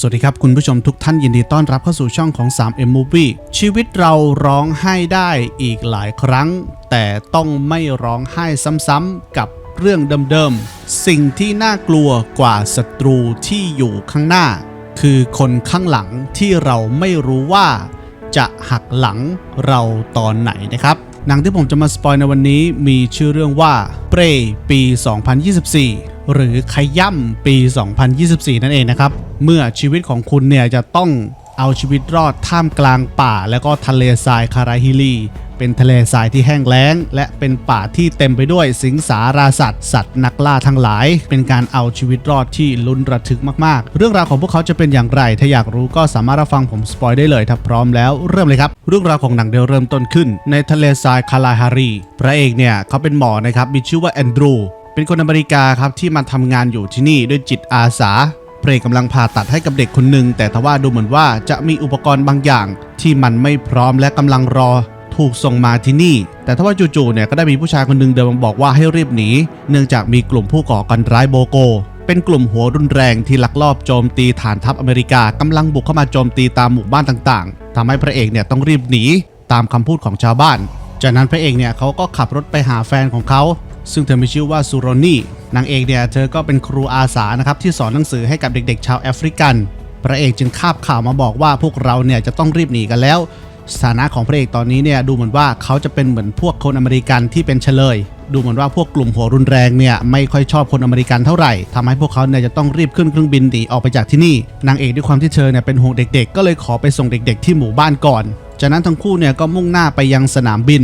สวัสดีครับ คุณผู้ชมทุกท่านยินดีต้อนรับเข้าสู่ช่องของ 3M Movie ชีวิตเราร้องไห้ได้อีกหลายครั้ง แต่ต้องไม่ร้องไห้ซ้ำๆกับเรื่องเดิมๆ สิ่งที่น่ากลัวกว่าศัตรูที่อยู่ข้างหน้า คือคนข้างหลังที่เราไม่รู้ว่า จะหักหลังเราตอนไหนนะครับหนังที่ผมจะมาสปอยในวันนี้มีชื่อเรื่องว่าเปรปี 2024 หรือขย่ำปี 2024 นั่นเองนะครับ เมื่อชีวิตของคุณเนี่ยจะต้องเอาชีวิตรอดท่ามกลางป่า และก็ทะเลทรายคาราฮิลี เป็นทะเลทรายที่แห้งแล้ง และเป็นป่าที่เต็มไปด้วยสิงสาราสัตว์สัตว์นักล่าทั้งหลาย เป็นการเอาชีวิตรอดที่ลุ้นระทึกมากๆ เรื่องราวของพวกเขาจะเป็นอย่างไร ถ้าอยากรู้ก็สามารถรับฟังผมสปอยได้เลยถ้าพร้อมแล้วเริ่มเลยครับ เรื่องราวของหนังเดียวเริ่มต้นขึ้น ในทะเลทรายคาลาฮารี พระเอกเนี่ยเขาเป็นหมอนะครับมีชื่อว่าแอนดรู เป็นคนอเมริกาครับที่มาทำงานอยู่ที่นี่ด้วยจิตอาสา เพรกกำลังผ่าตัดให้กับเด็กคนหนึ่งแต่ทว่าดูเหมือนว่าจะมีอุปกรณ์บางอย่าง ที่มันไม่พร้อมและกำลังรอ ถูกส่งมาที่นี่ แต่ทว่าจู่ๆเนี่ยก็ได้มีผู้ชายคนหนึ่งเดินมาบอกว่าให้รีบหนีเนื่องจากมีกลุ่มผู้ก่อการร้ายโบโก เป็นกลุ่มหัวรุนแรงที่ลักลอบโจมตีฐานทัพอเมริกากำลังบุกเข้ามาโจมตีตามหมู่บ้านต่างๆทำให้พระเอกเนี่ยต้องรีบหนีตามคำพูดของชาวบ้าน จากนั้นพระเอกเนี่ยเขาก็ขับรถไปหาแฟนของเขา ซึ่งเธอมีชื่อว่าซูโรนี่นางเอกเนี่ยเธอก็เป็นครูอาสานะครับที่สอนหนังสือให้กับเด็กๆ ชาวแอฟริกัน พระเอกจึงคาบข่าวมาบอกว่าพวกเราเนี่ยจะต้องรีบหนีกันแล้ว สถานะของพระเอกตอนนี้เนี่ยดูเหมือนว่าเขาจะเป็นเหมือนพวกคนอเมริกันที่เป็นเฉลย ดูเหมือนว่าพวกกลุ่มหัวรุนแรงเนี่ยไม่ค่อยชอบคนอเมริกันเท่าไหร่ทำให้พวกเขาเนี่ยจะต้องรีบขึ้นเครื่องบินหนีออกไปจากที่นี่ นางเอกด้วยความที่เธอเนี่ยเป็นห่วงเด็ก ๆ ก็เลยขอไปส่งเด็ก ๆ ที่หมู่บ้านก่อน จากนั้นทั้งคู่เนี่ยก็มุ่งหน้าไปยังสนามบิน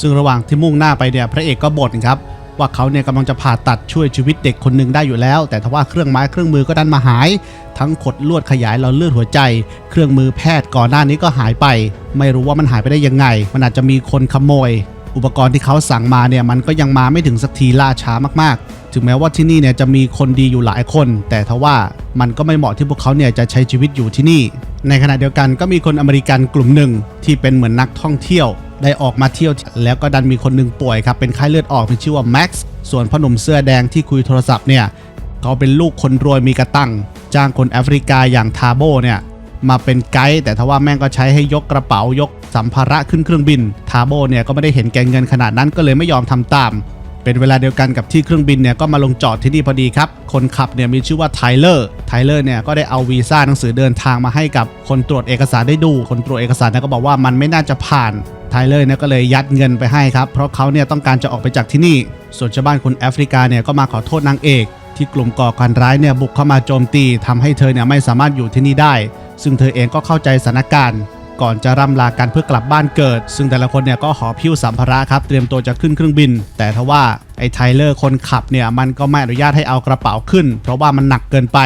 ซึ่งระหว่างที่มุ่งหน้าไปเนี่ยพระเอกก็บ่นครับ ว่าเขาเนี่ยกำลังจะผ่าตัดช่วยชีวิตเด็กคนหนึ่งได้อยู่แล้ว แต่ทว่าเครื่องไม้เครื่องมือก็ดันมาหาย ทั้งขดลวดขยายหลอดเลือดหัวใจ เครื่องมือแพทย์ก่อนหน้านี้ก็หายไป ไม่รู้ว่ามันหายไปได้ยังไง มันอาจจะมีคนขโมย อุปกรณ์ที่เขาสั่งมาเนี่ยมันก็ยังมาไม่ถึงสักทีล่าช้ามากๆ ถึงแม้ว่าที่นี่เนี่ยจะมีคนดีอยู่หลายคน แต่ทว่ามันก็ไม่เหมาะที่พวกเขาเนี่ยจะใช้ชีวิตอยู่ที่นี่ ในขณะเดียวกันก็มีคนอเมริกันกลุ่มหนึ่งที่เป็นเหมือนนักท่องเที่ยว ได้ออกมาเที่ยวแล้วก็ดันมีคนหนึ่งป่วยครับเป็นไข้เลือดออกมีชื่อว่าแม็กซ์ส่วนพ่อหนุ่มเสื้อแดงที่คุยโทรศัพท์เนี่ยเขาเป็นลูกคนรวยมีกระตังจ้างคนแอฟริกาอย่างทาโบเนี่ยมาเป็นไกด์แต่ทว่าแม่งก็ใช้ให้ยกกระเป๋ายกสัมภาระขึ้นเครื่องบินทาโบเนี่ยก็ไม่ได้เห็นแก่เงินขนาดนั้นก็เลยไม่ยอมทำตาม เป็นเวลาเดียวกันกับที่เครื่องบินเนี่ยก็มาลงจอดที่นี่พอดีครับ คนขับเนี่ยมีชื่อว่าไทเลอร์ไทเลอร์เนี่ยก็ได้เอาวีซ่าหนังสือเดินทางมาให้กับคนตรวจเอกสารได้ดู คนตรวจเอกสารนะก็บอกว่ามันไม่น่าจะผ่าน ทเลอร์เนี่ยก็เลยยัดเงินไปให้ครับ เพราะเขาเนี่ยต้องการจะออกไปจากที่นี่ ส่วนชาวบ้านคนแอฟริกาเนี่ยก็มาขอโทษนางเอก ที่กลุ่มก่อการร้ายเนี่ยบุกเข้ามาโจมตีทำให้เธอเนี่ยไม่สามารถอยู่ที่นี่ได้ ซึ่งเธอเองก็เข้าใจสถานการณ์ ก่อนจะร่ำลากันเพื่อกลับบ้านเกิด ซึ่งแต่ละคนเนี่ยก็หอพิ้วสัมภาระครับเตรียมตัวจะขึ้นเครื่องบิน แต่ทว่าไอ้ไทเลอร์คนขับเนี่ยมันก็ไม่อนุญาตให้เอากระเป๋าขึ้น เพราะว่ามันหนักเกินไป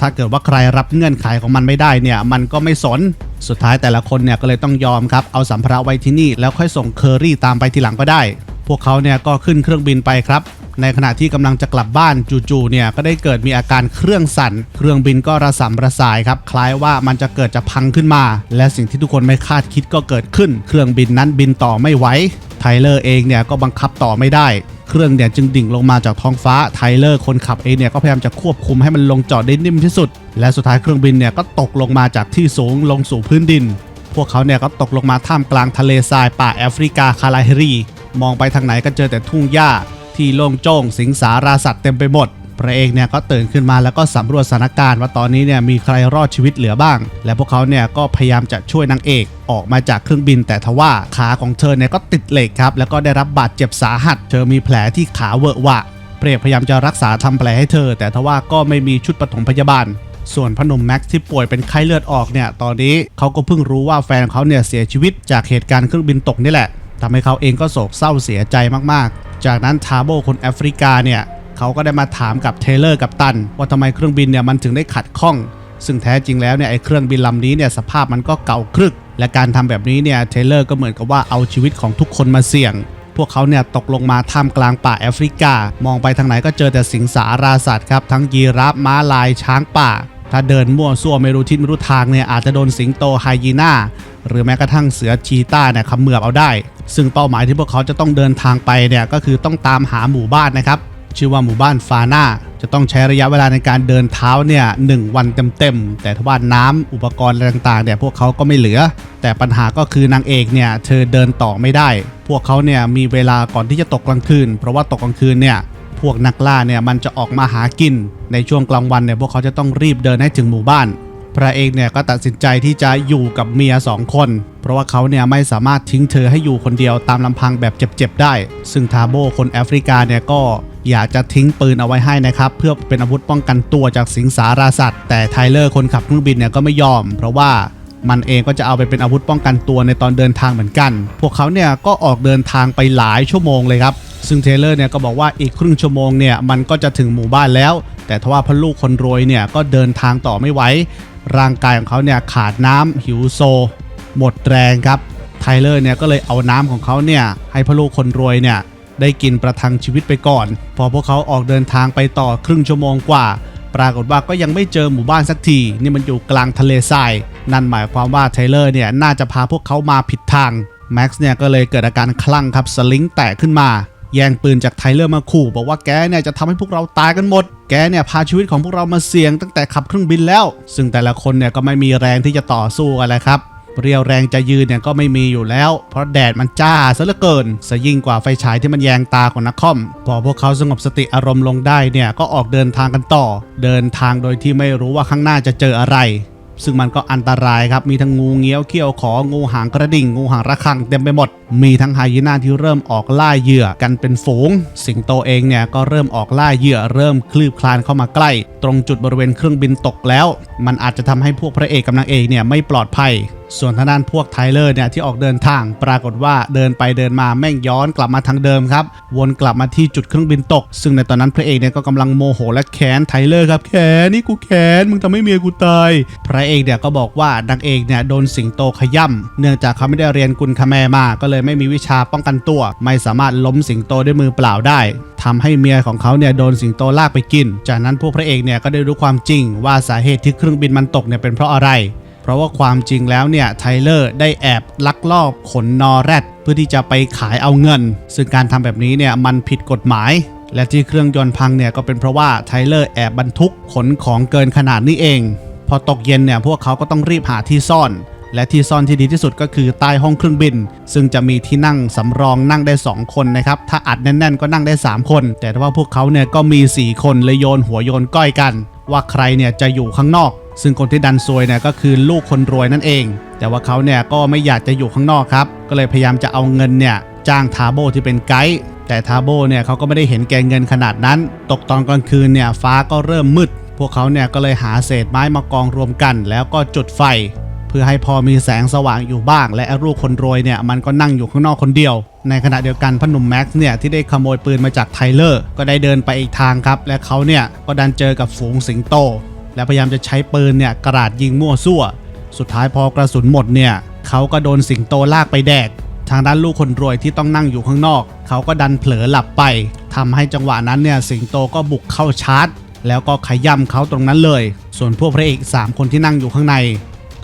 ถ้าเกิดว่าใครรับเงื่อนไขของมันไม่ได้เนี่ยมันก็ไม่สน สุดท้ายแต่ละคนเนี่ยก็เลยต้องยอมครับ เอาสัมภาระไว้ที่นี่ แล้วค่อยส่งเคอรี่ตามไปทีหลังก็ได้ พวกเขาเนี่ยก็ขึ้นเครื่องบินไปครับ ในขณะที่กำลังจะกลับบ้านจู่ๆเนี่ยก็ได้เกิดมีอาการเครื่องสั่น เครื่องบินก็ระสำระสายครับ คล้ายว่ามันจะเกิดจะพังขึ้นมา และสิ่งที่ทุกคนไม่คาดคิดก็เกิดขึ้น เครื่องบินนั้นบินต่อไม่ไหว ไทเลอร์เองเนี่ยก็บังคับต่อไม่ได้ เครื่องเนี่ยจึงดิ่งลงมาจากท้องฟ้าไทเลอร์คนขับเองเนี่ยก็พยายามจะควบคุมให้มันลงจอดได้นิ่มที่สุด และสุดท้ายเครื่องบินเนี่ยก็ตกลงมาจากที่สูงลงสู่พื้นดิน พวกเขาเนี่ยก็ตกลงมาท่ามกลางทะเลทรายป่าแอฟริกาคาลาเฮรี มองไปทางไหนก็เจอแต่ทุ่งหญ้าที่โล่งโจ้งสิงสาราสัตว์เต็มไปหมด พระเอกเนี่ยก็ตื่นขึ้นมาแล้วก็สำรวจสถานการณ์ว่าตอนนี้เนี่ยมีใครรอดชีวิตเหลือบ้าง และพวกเขาเนี่ยก็พยายามจะช่วยนางเอกออกมาจากเครื่องบินแต่ทว่าขาของเธอเนี่ยก็ติดเหล็กครับแล้วก็ได้รับบาดเจ็บสาหัส เธอมีแผลที่ขาเวอะวะพระเอกพยายามจะรักษาทำแผลให้เธอ แต่ทว่าก็ไม่มีชุดปฐมพยาบาล ส่วนพนมแม็กซ์ที่ป่วยเป็นไข้เลือดออกเนี่ยตอนนี้เขาก็เพิ่งรู้ว่าแฟนของเขาเนี่ยเสียชีวิตจากเหตุการณ์เครื่องบินตกนี่แหละทำให้เขาเองก็โศกเศร้าเสียใจมากๆ จากนั้นทาโบคนแอฟริกาเนี่ย เขาก็ได้มาถามกับเทเลอร์กับตัน ว่าทำไมเครื่องบินเนี่ยมันถึงได้ขัดข้อง ซึ่งแท้จริงแล้วเนี่ยไอ้เครื่องบินลำนี้เนี่ยสภาพมันก็เก่าครึก และการทำแบบนี้เนี่ยเทเลอร์ก็เหมือนกับว่าเอาชีวิตของทุกคนมาเสี่ยง พวกเขาเนี่ยตกลงมาท่ามกลางป่าแอฟริกา มองไปทางไหนก็เจอแต่สิงสาราสัตว์ครับทั้งยีราฟม้าลายช้างป่า ถ้าเดินมั่วซั่วไม่รู้ทิศไม่รู้ทางเนี่ยอาจจะโดนสิงโตไฮยีน่าหรือแม้กระทั่งเสือชีต้าเนี่ยเขมือบเอาได้ ซึ่งเป้าหมายที่พวกเขาจะต้องเดินทางไปเนี่ยก็คือต้องตามหาหมู่บ้านนะครับ ชื่อว่าหมู่บ้านฟาน่าจะต้องใช้ระยะเวลาในการเดินเท้าเนี่ยหนึ่งวันเต็มๆ แต่ทว่าน้ำอุปกรณ์อะไรต่างๆเนี่ยพวกเขาก็ไม่เหลือ แต่ปัญหาก็คือนางเอกเนี่ยเธอเดินต่อไม่ได้ พวกเขาเนี่ยมีเวลาก่อนที่จะตกกลางคืน เพราะว่าตกกลางคืนเนี่ยพวกนักล่าเนี่ยมันจะออกมาหากิน ในช่วงกลางวันเนี่ยพวกเขาจะต้องรีบเดินให้ถึงหมู่บ้าน พระเอกเนี่ยก็ตัดสินใจที่จะอยู่กับเมียสองคน เพราะว่าเขาเนี่ยไม่สามารถทิ้งเธอให้อยู่คนเดียวตามลำพังแบบเจ็บๆได้ ซึ่งทาโบคนแอฟริกาเนี่ยก็ อยากจะทิ้งปืนเอาไว้ให้นะครับเพื่อเป็นอาวุธป้องกันตัวจากสิงสาราสัตว์แต่ไทเลอร์คนขับเครื่องบินเนี่ยก็ไม่ยอม เพราะว่ามันเองก็จะเอาไปเป็นอาวุธป้องกันตัวในตอนเดินทางเหมือนกัน พวกเขาเนี่ยก็ออกเดินทางไปหลายชั่วโมงเลยครับ ซึ่งเทเลอร์เนี่ยก็บอกว่าอีกครึ่งชั่วโมงเนี่ยมันก็จะถึงหมู่บ้านแล้ว แต่ทว่าพอลูกคนรวยเนี่ยก็เดินทางต่อไม่ไหว ร่างกายของเขาเนี่ยขาดน้ำหิวโซ หมดแรงครับ ไทเลอร์เนี่ยก็เลยเอาน้ำของเขาเนี่ยให้พ่อลูกคนรวยเนี่ย ได้กินประทังชีวิตไปก่อน พอพวกเขาออกเดินทางไปต่อครึ่งชั่วโมงกว่า ปรากฏว่าก็ยังไม่เจอหมู่บ้านสักที นี่มันอยู่กลางทะเลทราย นั่นหมายความว่าไทเลอร์เนี่ยน่าจะพาพวกเขามาผิดทางแม็กซ์เนี่ยก็เลยเกิดอาการคลั่งครับสลิงแตกขึ้นมาแย่งปืนจากไทเลอร์มาขู่ บอกว่าแกเนี่ยจะทำให้พวกเราตายกันหมด แกเนี่ยพาชีวิตของพวกเรามาเสี่ยงตั้งแต่ขับเครื่องบินแล้ว ซึ่งแต่ละคนเนี่ยก็ไม่มีแรงที่จะต่อสู้กันแล้วครับ เรียวแรงจะยืนเนี่ยก็ไม่มีอยู่แล้ว เพราะแดดมันจ้าซะเหลือเกินซะยิ่งกว่าไฟฉายที่มันแยงตาของนักคอม พอพวกเขาสงบสติอารมณ์ลงได้เนี่ยก็ออกเดินทางกันต่อ เดินทางโดยที่ไม่รู้ว่าข้างหน้าจะเจออะไร ซึ่งมันก็อันตรายครับมีทั้งงูเงี้ยวเขี้ยวของูหางกระดิ่ง งูหางระฆังเต็มไปหมด มีทั้งไฮยีน่าที่เริ่มออกล่าเหยื่อกันเป็นฝูง สิงโตเองเนี่ยก็เริ่มออกล่าเหยื่อเริ่มคลืบคลานเข้ามาใกล้ ตรงจุดบริเวณเครื่องบินตกแล้ว มันอาจจะทำให้พวกพระเอกกับนางเอกเนี่ยไม่ปลอดภัย ส่วนทางด้านพวกไทเลอร์เนี่ยที่ออกเดินทาง ปรากฏว่าเดินไปเดินมาแม่งย้อนกลับมาทางเดิมครับ วนกลับมาที่จุดเครื่องบินตก ซึ่งในตอนนั้นพระเอกเนี่ยก็กำลังโมโหและแค้นไทเลอร์ครับแค้นนี่กูแค้นมึงทำให้เมียกูตายพระเอกเนี่ยก็บอกว่านางเอกเนี่ยโดนสิงโตขย่ำเนื่องจากเขาไม่ได้เรียนกุลคแมมาก็เลยไม่มีวิชาป้องกันตัว ไม่สามารถล้มสิงโตด้วยมือเปล่าได้ทำให้เมียของเขาเนี่ยโดนสิงโตลากไปกิน จากนั้นพวกพระเอกเนี่ยก็ได้รู้ความจริงว่าสาเหตุที่เครื่องบินมันตกเนี่ยเป็นเพราะอะไร เพราะว่าความจริงแล้วเนี่ยไทเลอร์ได้แอบลักลอบขนนอแรดเพื่อที่จะไปขายเอาเงิน ซึ่งการทำแบบนี้เนี่ยมันผิดกฎหมายและที่เครื่องยนต์พังเนี่ยก็เป็นเพราะว่าไทเลอร์แอบบรรทุกขนของเกินขนาดนี้เอง พอตกเย็นเนี่ยพวกเขาก็ต้องรีบหาที่ซ่อน และที่ซ่อนที่ดีที่สุดก็คือใต้ห้องเครื่องบิน ซึ่งจะมีที่นั่งสำรองนั่งได้ 2 คนนะครับ ถ้าอัดแน่นๆก็นั่งได้ 3 คน แต่ว่าพวกเขาเนี่ยก็มี 4 คนเลยโยนหัวโยนก้อยกัน ว่าใครเนี่ยจะอยู่ข้างนอก ซึ่งคนที่ดันซวยเนี่ยก็คือลูกคนรวยนั่นเอง แต่ว่าเขาเนี่ยก็ไม่อยากจะอยู่ข้างนอกครับ ก็เลยพยายามจะเอาเงินเนี่ยจ้างทาโบที่เป็นไกด์แต่ทาโบเนี่ยเขาก็ไม่ได้เห็นแกงเงินขนาดนั้น ตกตอนกลางคืนเนี่ยฟ้าก็เริ่มมืด พวกเขาเนี่ยก็เลยหาเศษไม้มากองรวมกัน แล้วก็จุดไฟ เพื่อให้พอมีแสงสว่างอยู่บ้าง และลูกคนรวยเนี่ยมันก็นั่งอยู่ข้างนอกคนเดียว ในขณะเดียวกันพนุ่มแม็กซ์เนี่ยที่ได้ขโมยปืนมาจากไทเลอร์ก็ได้เดินไปอีกทางครับ และเขาเนี่ยก็ดันเจอกับฝูงสิงโต และพยายามจะใช้ปืนเนี่ยกระดาษยิงมั่วซั่ว สุดท้ายพอกระสุนหมดเนี่ยเขาก็โดนสิงโตลากไปแดกทางด้านลูกคนรวยที่ต้องนั่งอยู่ข้างนอก เขาก็ดันเผลอหลับไปทำให้จังหวะนั้นเนี่ยสิงโตก็บุกเข้าชาร์จ แล้วก็ขย่ำเขาตรงนั้นเลย ส่วนพวกพระเอกสามคนที่นั่งอยู่ข้างใน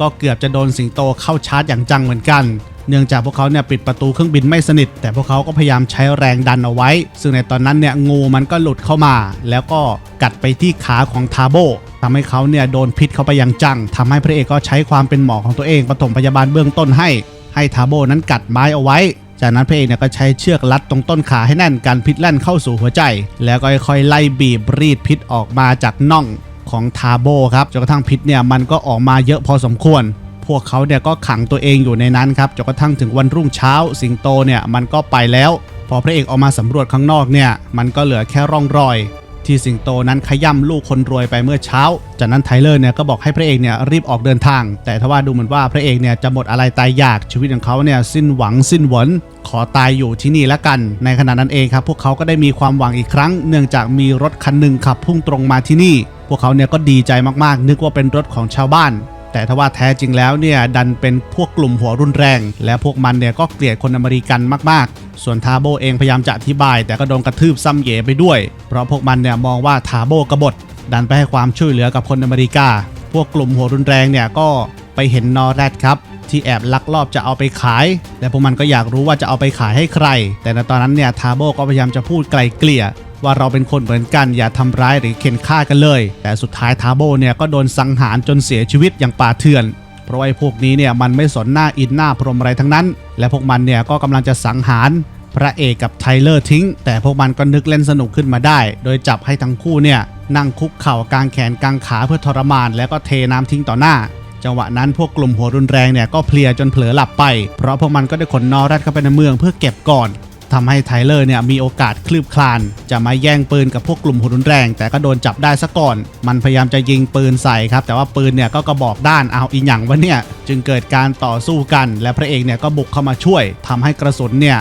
ก็เกือบจะโดนสิงโตเข้าชาร์จอย่างจังเหมือนกัน เนื่องจากพวกเขาเนี่ยปิดประตูเครื่องบินไม่สนิท แต่พวกเขาก็พยายามใช้แรงดันเอาไว้ ซึ่งในตอนนั้นเนี่ยงูมันก็หลุดเข้ามา แล้วก็กัดไปที่ขาของทาโบทำให้เขาเนี่ยโดนพิษเข้าไปอย่างจังทำให้พระเอกก็ใช้ความเป็นหมอของตัวเองปฐมพยาบาลเบื้องต้นให้ ให้ทาโบนั้นกัดไม้เอาไว้ จากนั้นพระเอกเนี่ยก็ใช้เชือกรัดตรงต้นขาให้แน่นกันพิษแล่นเข้าสู่หัวใจ แล้วก็ค่อยๆไล่บีบรีดพิษออกมาจากน่อง ของทาโบครับจนกระทั่งพิษเนี่ยมันก็ออกมาเยอะพอสมควร พวกเขาเนี่ยก็ขังตัวเองอยู่ในนั้นครับจนกระทั่งถึงวันรุ่งเช้า สิงโตเนี่ยมันก็ไปแล้ว พอพระเอกออกมาสำรวจข้างนอกเนี่ยมันก็เหลือแค่ร่องรอย ที่สิงโตนั้นขย่ำลูกคนรวยไปเมื่อเช้า จากนั้นไทเลอร์เนี่ยก็บอกให้พระเอกเนี่ยรีบออกเดินทาง แต่ทว่าดูเหมือนว่าพระเอกเนี่ยจะหมดอะไรตายอยากชีวิตของเขาเนี่ยสิ้นหวังสิ้นหวนขอตายอยู่ที่นี่ละกัน ในขณะนั้นเองครับพวกเขาก็ได้มีความหวังอีกครั้ง เนื่องจากมีรถคันหนึ่งขับพุ่งตรงมาที่นี่ พวกเขาเนี่ยก็ดีใจมากๆ นึกว่าเป็นรถของชาวบ้าน แต่ถ้าว่าแท้จริงแล้วเนี่ยดันเป็นพวกกลุ่มหัวรุนแรง และพวกมันเนี่ยก็เกลียดคนอเมริกันมากๆ ส่วนทาโบเองพยายามจะอธิบาย แต่ก็โดนกระทืบซ้ำเหยไปด้วย เพราะพวกมันเนี่ยมองว่าทาโบกบฏ ดันไปให้ความช่วยเหลือกับคนอเมริกา พวกกลุ่มหัวรุนแรงเนี่ยก็ไปเห็นนอแรดครับที่แอบลักลอบจะเอาไปขายและพวกมันก็อยากรู้ว่าจะเอาไปขายให้ใคร แต่ในตอนนั้นเนี่ยทาโบก็พยายามจะพูดไกลเกลี่ย ว่าเราเป็นคนเหมือนกันอย่าทำร้ายหรือเข็นฆ่ากันเลย แต่สุดท้ายทาโบเนี่ยก็โดนสังหารจนเสียชีวิตอย่างป่าเถื่อนเพราะไอ้พวกนี้เนี่ยมันไม่สนหน้าอินหน้าพรหมอะไรทั้งนั้น และพวกมันเนี่ยก็กำลังจะสังหารพระเอกกับไทเลอร์ทิ้ง แต่พวกมันก็นึกเล่นสนุกขึ้นมาได้ โดยจับให้ทั้งคู่เนี่ยนั่งคุกเข่ากางแขนกางขาเพื่อทรมาน แล้วก็เทน้ำทิ้งต่อหน้า จังหวะนั้นพวกกลุ่มหัวรุนแรงเนี่ยก็เพลียจนเผลอหลับไป เพราะพวกมันก็ได้ขนนอแรดเข้าไปในเมืองเพื่อเก็บก่อน ทำให้ไทเลอร์เนี่ยมีโอกาสคลืบคลาน จะมาแย่งปืนกับพวกกลุ่มหัวรุนแรง แต่ก็โดนจับได้ซะก่อน มันพยายามจะยิงปืนใส่ครับ แต่ว่าปืนเนี่ยก็กระบอกด้านเอาอีหยังวะเนี่ย จึงเกิดการต่อสู้กัน และพระเอกเนี่ยก็บุกเข้ามาช่วยทำให้กระสุนเนี่ย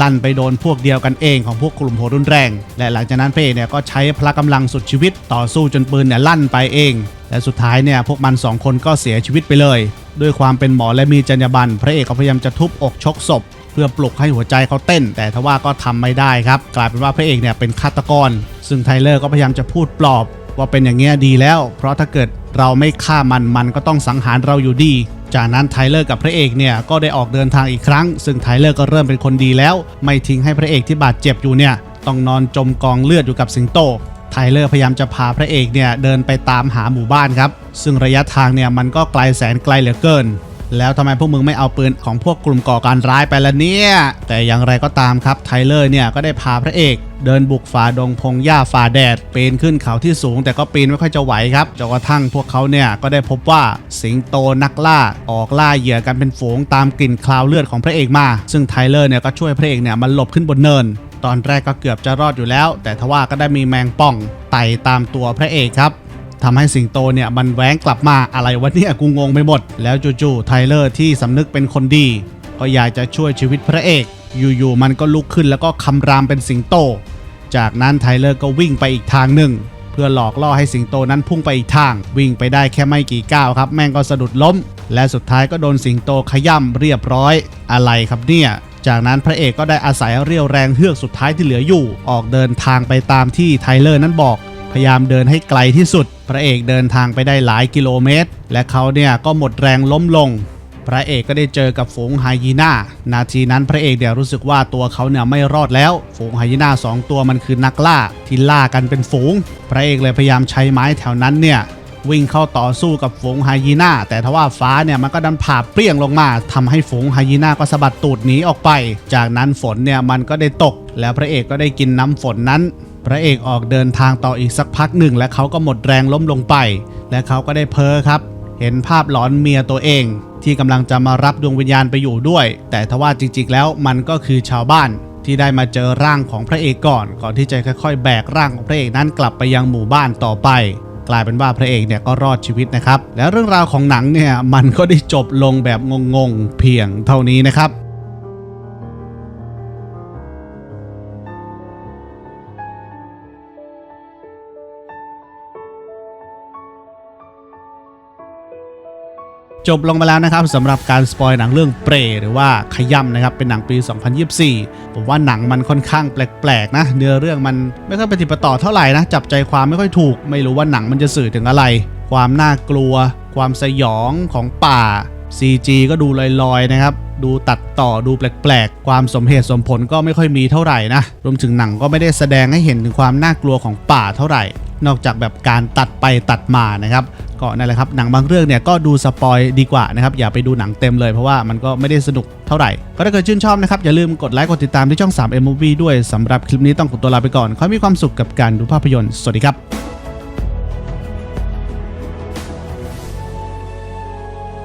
ลั่นไปโดนพวกเดียวกันเองของพวกกลุ่มโหัวรุนแรง และหลังจากนั้นพระเอกเนี่ยก็ใช้พละกำลังสุดชีวิตต่อสู้จนปืนเนี่ยลั่นไปเอง และสุดท้ายเนี่ยพวกมันสองคนก็เสียชีวิตไปเลย ด้วยความเป็นหมอและมีจรรยาบรรณพระเอกก็พยายามจะทุบอกชกศพ พื่อปลุกให้หัวใจเขาเต้น แต่ทว่าก็ทำไม่ได้ครับ กลายเป็นว่าพระเอกเนี่ยเป็นฆาตกร ซึ่งไทเลอร์ก็พยายามจะพูดปลอบ ว่าเป็นอย่างเงี้ยดีแล้ว เพราะถ้าเกิดเราไม่ฆ่ามันมันก็ต้องสังหารเราอยู่ดี จากนั้นไทเลอร์กับพระเอกเนี่ยก็ได้ออกเดินทางอีกครั้ง ซึ่งไทเลอร์ก็เริ่มเป็นคนดีแล้ว ไม่ทิ้งให้พระเอกที่บาดเจ็บอยู่เนี่ยต้องนอนจมกองเลือดอยู่กับสิงโตไทเลอร์พยายามจะพาพระเอกเนี่ยเดินไปตามหาหมู่บ้านครับ ซึ่งระยะทางเนี่ยมันก็ไกลแสนไกลเหลือเกิน แล้วทำไมพวกมึงไม่เอาปืนของพวกกลุ่มก่อการร้ายไปละเนี่ย แต่อย่างไรก็ตามครับไทเลอร์เนี่ยก็ได้พาพระเอกเดินบุกฝ่าดงพงหญ้าฝ่าแดดปีนขึ้นเขาที่สูง แต่ก็ปีนไม่ค่อยจะไหวครับจนกระทั่งพวกเขาเนี่ยก็ได้พบว่าสิงโตนักล่าออกล่าเหยื่อกันเป็นฝูงตามกลิ่นคลาวเลือดของพระเอกมา ซึ่งไทเลอร์เนี่ยก็ช่วยพระเอกเนี่ยมันหลบขึ้นบนเนิน ตอนแรกก็เกือบจะรอดอยู่แล้ว แต่ทว่าก็ได้มีแมงป่องไต่ตามตัวพระเอกครับ ทำให้สิงโตเนี่ยมันแหวงกลับมาอะไรวะเนี่ยกูงงไปหมด แล้วจู่ๆไทเลอร์ที่สำนึกเป็นคนดี ก็อยากจะช่วยชีวิตพระเอก อยู่ๆมันก็ลุกขึ้นแล้วก็คำรามเป็นสิงโต จากนั้นไทเลอร์ก็วิ่งไปอีกทางหนึ่ง เพื่อหลอกล่อให้สิงโตนั้นพุ่งไปอีกทาง วิ่งไปได้แค่ไม่กี่ก้าวครับ แม่งก็สะดุดล้ม และสุดท้ายก็โดนสิงโตขย่ำเรียบร้อย อะไรครับเนี่ยจากนั้นพระเอกก็ได้อาศัยเรี่ยวแรงเฮือกสุดท้ายที่เหลืออยู่ ออกเดินทางไปตามที่ไทเลอร์นั้นบอก ยายามเดินให้ไกลที่สุด พระเอกเดินทางไปได้หลายกิโลเมตร และเขาเนี่ยก็หมดแรงล้มลง พระเอกก็ได้เจอกับฝูงไฮยีน่า นาทีนั้นพระเอกเดี๋ยวรู้สึกว่าตัวเขาเนี่ยไม่รอดแล้ว ฝูงไฮยีน่าสองตัวมันคือนักล่าที่ล่ากันเป็นฝูง พระเอกเลยพยายามใช้ไม้แถวนั้นเนี่ยวิ่งเข้าต่อสู้กับฝูงไฮยีน่า แต่ทว่าฟ้าเนี่ยมันก็ดันผ่าเปรี้ยงลงมาทำให้ฝูงไฮยีน่าก็สะบัดตูดหนีออกไป จากนั้นฝนเนี่ยมันก็ได้ตก แล้วพระเอกก็ได้กินน้ำฝนนั้น พระเอกออกเดินทางต่ออีกสักพักหนึ่ง และเขาก็หมดแรงล้มลงไป และเขาก็ได้เพ้อครับ เห็นภาพหลอนเมียตัวเอง ที่กำลังจะมารับดวงวิญญาณไปอยู่ด้วย แต่ทว่าจริงๆแล้วมันก็คือชาวบ้านที่ได้มาเจอร่างของพระเอกก่อน ก่อนที่จะค่อยๆ แบกร่างของพระเอกนั้นกลับไปยังหมู่บ้านต่อไป กลายเป็นว่าพระเอกเนี่ยก็รอดชีวิตนะครับ แล้วเรื่องราวของหนังเนี่ยมันก็ได้จบลงแบบงงๆเพียงเท่านี้นะครับ จบลงไปแล้วนะครับสำหรับการสปอยหนังเรื่องเปรหรือว่าขย่ำนะครับเป็นหนังปี 2024 ผมว่าหนังมันค่อนข้างแปลกๆนะเนื้อเรื่องมันไม่ค่อยปฏิปต่อเท่าไหร่นะจับใจความไม่ค่อยถูก ไม่รู้ว่าหนังมันจะสื่อถึงอะไร ความน่ากลัว ความสยองของป่า CG ก็ดูลอยๆนะครับ ดูตัดต่อดูแปลกๆ ความสมเหตุสมผลก็ไม่ค่อยมีเท่าไหร่นะ รวมถึงหนังก็ไม่ได้แสดงให้เห็นถึงความน่ากลัวของป่าเท่าไหร่ นอกจากแบบการตัดไปตัดมานะครับก็นั่นแหละครับหนังบางเรื่องเนี่ยก็ดูสปอยดีกว่านะครับอย่าไปดูหนังเต็มเลยเพราะว่ามันก็ไม่ได้สนุกเท่าไหร่ ก็ถ้าเกิดชื่นชอบนะครับ อย่าลืมกดไลค์กดติดตามที่ช่อง 3M Movie ด้วยสำหรับคลิปนี้ต้องขอตัวลาไปก่อนขอให้มีความสุขกับการดูภาพยนตร์สวัสดีครับ